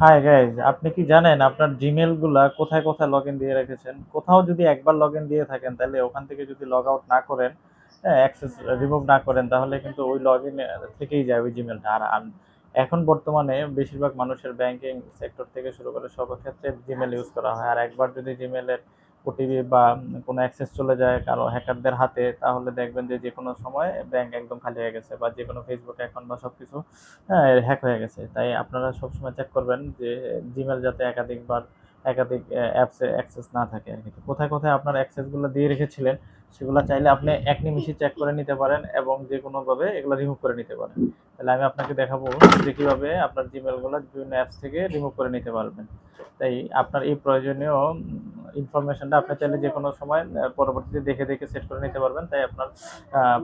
Hi guys আপনি কি জানেন আপনার জিমেলগুলা কোথায় কোথায় লগ ইন দিয়ে রেখেছেন? কোথাও যদি একবার লগ ইন দিয়ে থাকেন, তাহলে ওখান থেকে যদি লগ আউট না করেন অ্যাক্সেস রিমুভ না করেন, তাহলে কিন্তু ওই লগ ইন থেকেই যায় ওই জিমেলটা আর এখন বর্তমানে বেশিরভাগ মানুষের ব্যাংকিং সেক্টর থেকে শুরু করে সব ক্ষেত্রে জিমেল ইউজ করা হয়। আর একবার যদি জিমেলের ওটিপি বা কোনো অ্যাক্সেস চলে যায় কারও হ্যাকারদের হাতে, তাহলে দেখবেন যে যে কোনো সময় ব্যাংক একদম খালি হয়ে গেছে বা যে কোনো ফেসবুক অ্যাকাউন্ট বা সব কিছু হ্যাক হয়ে গেছে। তাই আপনারা সবসময় চেক করবেন যে জিমেল যাতে একাধিকবার একাধিক অ্যাপসে অ্যাক্সেস না থাকে আর কি। কোথায় কোথায় আপনার অ্যাক্সেসগুলো দিয়ে রেখেছিলেন, সেগুলো চাইলে আপনি এক নিমিষে চেক করে নিতে পারেন এবং যে কোনোভাবে এগুলো রিমুভ করে নিতে পারেন। তাহলে আমি আপনাকে দেখাবো যে কীভাবে আপনার জিমেলগুলো বিভিন্ন অ্যাপস থেকে রিমুভ করে নিতে পারবেন। তাই আপনার এই প্রয়োজনীয় ইনফরমেশনটা আপনি চাইলে যে কোনো সময় পরবর্তীতে দেখে দেখে সেট করে নিতে পারবেন। তাই আপনার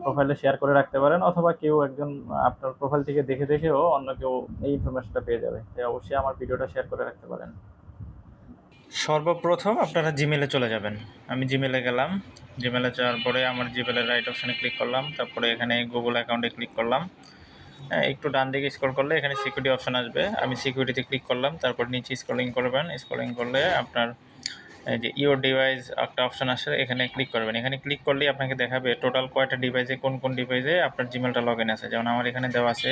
প্রোফাইলে শেয়ার করে রাখতে পারেন অথবা কেউ একজন আপনার প্রোফাইল থেকে দেখে দেখেও অন্য কেউ এই ইনফরমেশনটা পেয়ে যাবে। তাই অবশ্যই আমার ভিডিওটা শেয়ার করে রাখতে পারেন। সর্বপ্রথম আপনারা জিমেলে চলে যাবেন। আমি জিমেলে গেলাম। জিমেলে যাওয়ার পরে আমার জিমেলের রাইট অপশানে ক্লিক করলাম। তারপরে এখানে গুগল অ্যাকাউন্টে ক্লিক করলাম। হ্যাঁ, একটু ডান দিকে স্ক্রল করলে এখানে সিকিউরিটি অপশান আসবে। আমি সিকিউরিটিতে ক্লিক করলাম। তারপর নিচে স্ক্রলিং করবেন। স্ক্রলিং করলে আপনার যে ইওর ডিভাইস একটা অপশন আসে, এখানে ক্লিক করবেন। এখানে ক্লিক করলেই আপনাকে দেখাবে টোটাল কয়টা ডিভাইসে কোন কোন ডিভাইসে আপনার জিমেলটা লগ আছে। যেমন আমার এখানে দেওয়া আছে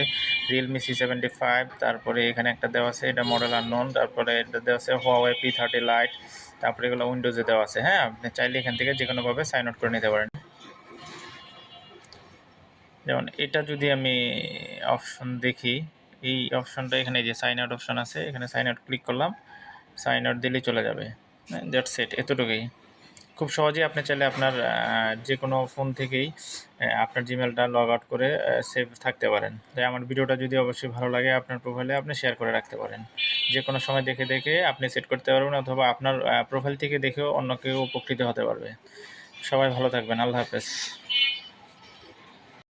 রিয়েলমি সি সেভেন্টি ফাইভ তারপরে এখানে একটা দেওয়া আছে, এটা মডেল আননোন তারপরে এটা দেওয়া আছে হোয়াওয়ে পি থার্টি লাইট তারপরে এগুলো উইন্ডোজে দেওয়া আছে। হ্যাঁ আপনি চাইলে এখান থেকে যে কোনোভাবে সাইন আউট করে নিতে পারেন। যেমন এটা যদি আমি অপশন দেখি, এই অপশনটা এখানে যে সাইন আউট অপশন আছে, এখানে সাইন আউট ক্লিক করলাম সাইন আউট দিলেই চলে যাবে। দ্যাটস সেট এতটুকুই। খুব সহজেই আপনি চাইলে আপনার যে কোনো ফোন থেকেই আপনার জিমেলটা লগ আউট করে সেভ থাকতে পারেন। তাই আমার ভিডিওটা যদি অবশ্যই ভালো লাগে আপনার প্রোফাইলে আপনি শেয়ার করে রাখতে পারেন। যে কোনো সময় দেখে দেখে আপনি সেট করতে পারবেন অথবা আপনার প্রোফাইল থেকে দেখেও অন্য কেউ উপকৃত হতে পারবে। সবাই ভালো থাকবেন, আল্লাহ হাফেজ।